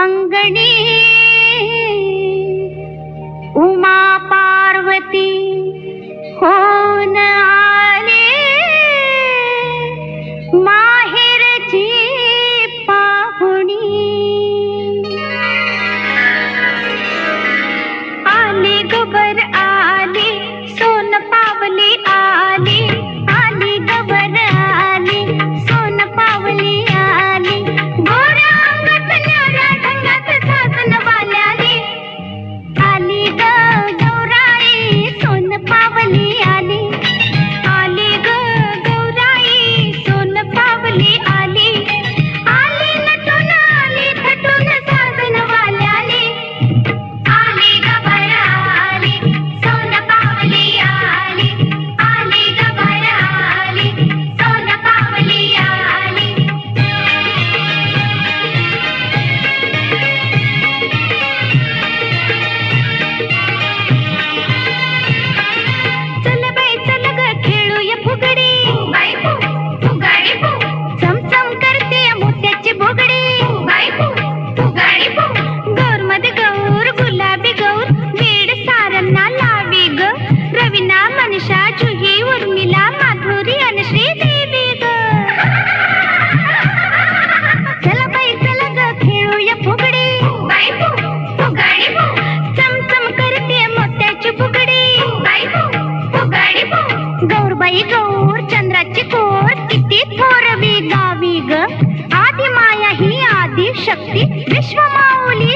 அங்கனே విశ్వమావులి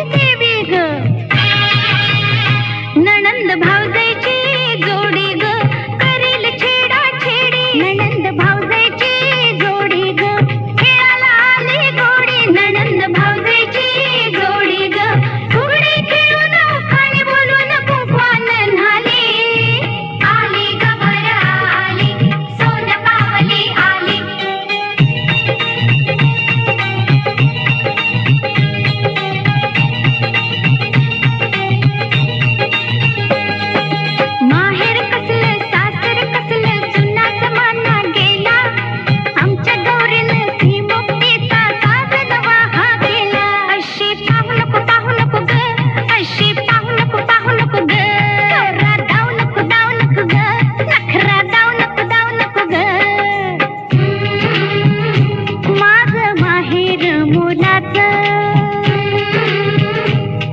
मोलाच.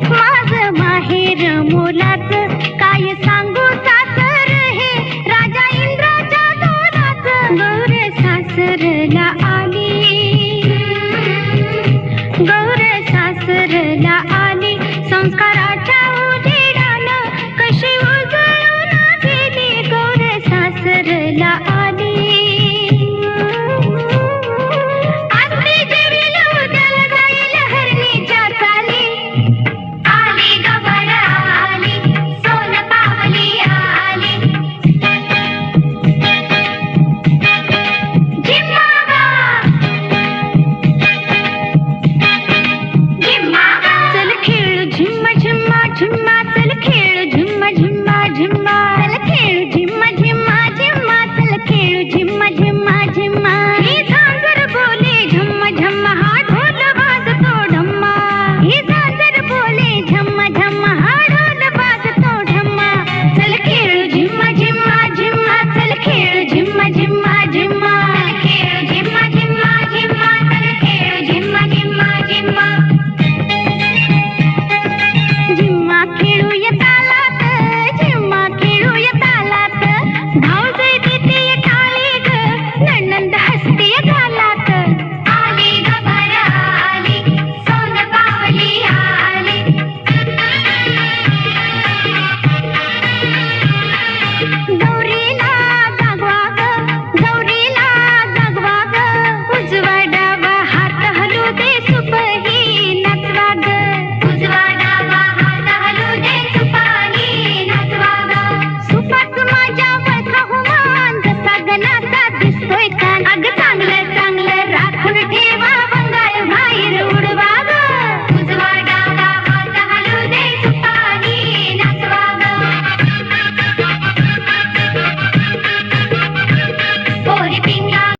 माझ माहेर मोलाच. काय सांगू सासर हे? राजा इंद्राच्या दोनाच. आली. गौर सासरला आली. संस्कार